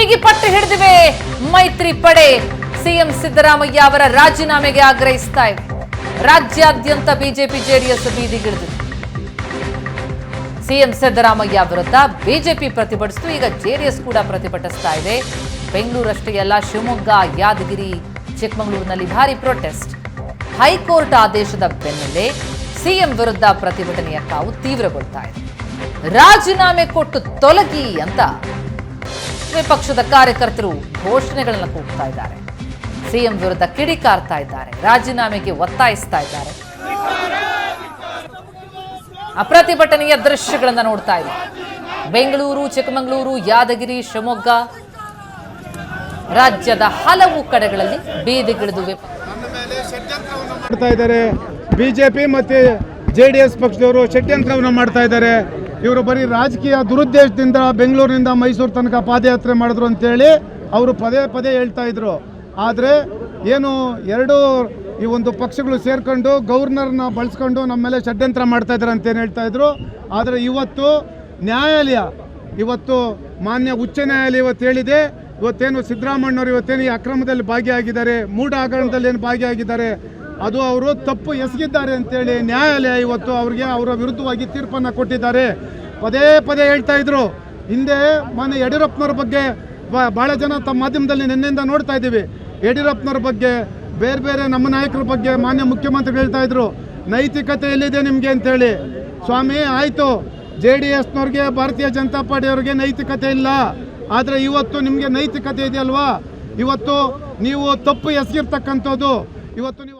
ಬಿಗಿ ಪಟ್ಟು ಹಿಡಿದಿವೆ. ಮೈತ್ರಿ ಪಡೆ ಸಿಎಂ ಸಿದ್ದರಾಮಯ್ಯ ಅವರ ರಾಜೀನಾಮೆಗೆ ಆಗ್ರಹಿಸ್ತಾ ಇದೆ. ರಾಜ್ಯಾದ್ಯಂತ ಬಿಜೆಪಿ ಜೆಡಿಎಸ್ ಬೀದಿಗಿಳಿದಿದೆ ಸಿಎಂ ಸಿದ್ದರಾಮಯ್ಯ ವಿರುದ್ಧ ಬಿಜೆಪಿ ಪ್ರತಿಭಟಿಸಿತು ಈಗ ಜೆಡಿಎಸ್ ಕೂಡ ಪ್ರತಿಭಟಿಸ್ತಾ ಇದೆ. ಬೆಂಗಳೂರಷ್ಟೇ ಅಲ್ಲ, ಶಿವಮೊಗ್ಗ, ಯಾದಗಿರಿ, ಚಿಕ್ಕಮಗಳೂರಿನಲ್ಲಿ ಭಾರಿ ಪ್ರೊಟೆಸ್ಟ್ ಹೈಕೋರ್ಟ್ ಆದೇಶದ ಬೆನ್ನಲ್ಲೇ ಸಿಎಂ ವಿರುದ್ಧ ಪ್ರತಿಭಟನೆಯ ಕಾವು ತೀವ್ರಗೊಳ್ತಾ ಇದೆ. ರಾಜೀನಾಮೆ ಕೊಟ್ಟು ತೊಲಗಿ ಅಂತ ವಿಪಕ್ಷದ ಕಾರ್ಯಕರ್ತರು ಘೋಷಣೆಗಳನ್ನು ಕೂಗ್ತಾ ಇದ್ದಾರೆ. ಸಿಎಂ ವಿರುದ್ಧ ಕಿಡಿಕಾರ್ತಾ ಇದ್ದಾರೆ, ರಾಜೀನಾಮೆಗೆ ಒತ್ತಾಯಿಸ್ತಾ ಇದ್ದಾರೆ. ಅಪ್ರತಿಭಟನೆಯ ಪ್ರತಿಭಟನೆಯ ದೃಶ್ಯಗಳನ್ನ ನೋಡ್ತಾ ಇದೆ ಬೆಂಗಳೂರು, ಚಿಕ್ಕಮಗಳೂರು, ಯಾದಗಿರಿ, ಶಿವಮೊಗ್ಗ ರಾಜ್ಯದ ಹಲವು ಕಡೆಗಳಲ್ಲಿ ಬೀದಿಗಿಳಿದು ಮಾಡ್ತಾ ಇದ್ದಾರೆ. ಬಿಜೆಪಿ ಮತ್ತೆ ಜೆ ಡಿ ಎಸ್ ಪಕ್ಷದವರು ಷಡ್ಯಂತ್ರವನ್ನು ಮಾಡ್ತಾ ಇದ್ದಾರೆ. ಇವರು ಬರೀ ರಾಜಕೀಯ ದುರುದ್ದೇಶದಿಂದ ಬೆಂಗಳೂರಿನಿಂದ ಮೈಸೂರು ತನಕ ಪಾದಯಾತ್ರೆ ಮಾಡಿದ್ರು ಅಂತೇಳಿ ಅವರು ಪದೇ ಪದೇ ಹೇಳ್ತಾ ಇದ್ರು. ಆದರೆ ಏನು ಎರಡು ಈ ಒಂದು ಪಕ್ಷಗಳು ಸೇರ್ಕೊಂಡು ಗವರ್ನರ್ನ ಬಳಸ್ಕೊಂಡು ನಮ್ಮ ಮೇಲೆ ಷಡ್ಯಂತ್ರ ಮಾಡ್ತಾ ಇದ್ದಾರೆ ಅಂತೇನು ಹೇಳ್ತಾ ಇದ್ರು. ಆದರೆ ಇವತ್ತು ನ್ಯಾಯಾಲಯ, ಇವತ್ತು ಮಾನ್ಯ ಉಚ್ಚ ನ್ಯಾಯಾಲಯ ಇವತ್ತು ಹೇಳಿದೆ, ಇವತ್ತೇನು ಸಿದ್ದರಾಮಣ್ಣವರು ಇವತ್ತೇನು ಈ ಅಕ್ರಮದಲ್ಲಿ ಭಾಗಿಯಾಗಿದ್ದಾರೆ ಮೂಢ ಹಗರಣದಲ್ಲಿ ಏನು ಭಾಗಿಯಾಗಿದ್ದಾರೆ ಅದು ಅವರು ತಪ್ಪು ಎಸಗಿದ್ದಾರೆ ಅಂತೇಳಿ ನ್ಯಾಯಾಲಯ ಇವತ್ತು ಅವರಿಗೆ ಅವರ ವಿರುದ್ಧವಾಗಿ ತೀರ್ಪನ್ನು ಕೊಟ್ಟಿದ್ದಾರೆ. ಪದೇ ಪದೇ ಹೇಳ್ತಾ ಇದ್ರು. ಹಿಂದೆ ಮೊನ್ನೆ ಯಡಿಯೂರಪ್ಪನವ್ರ ಬಗ್ಗೆ ಬಹಳ ಜನ ತಮ್ಮ ಮಾಧ್ಯಮದಲ್ಲಿ ನಿನ್ನೆಯಿಂದ ನೋಡ್ತಾ ಇದ್ದೀವಿ. ಯಡಿಯೂರಪ್ಪನವ್ರ ಬಗ್ಗೆ, ಬೇರೆ ಬೇರೆ ನಮ್ಮ ನಾಯಕರ ಬಗ್ಗೆ ಮಾನ್ಯ ಮುಖ್ಯಮಂತ್ರಿಗಳು ಹೇಳ್ತಾ ಇದ್ರು. ನೈತಿಕತೆ ಎಲ್ಲಿದೆ ನಿಮಗೆ ಅಂತೇಳಿ. ಸ್ವಾಮಿ, ಆಯಿತು. ಜೆ ಡಿ ಎಸ್ನವ್ರಿಗೆ, ಭಾರತೀಯ ಜನತಾ ಪಾರ್ಟಿಯವ್ರಿಗೆ ನೈತಿಕತೆ ಇಲ್ಲ. ಆದರೆ ಇವತ್ತು ನಿಮಗೆ ನೈತಿಕತೆ ಇದೆಯಲ್ವಾ? ಇವತ್ತು ನೀವು ತಪ್ಪು ಎಸಗಿರ್ತಕ್ಕಂಥದ್ದು. ಇವತ್ತು ನೀವು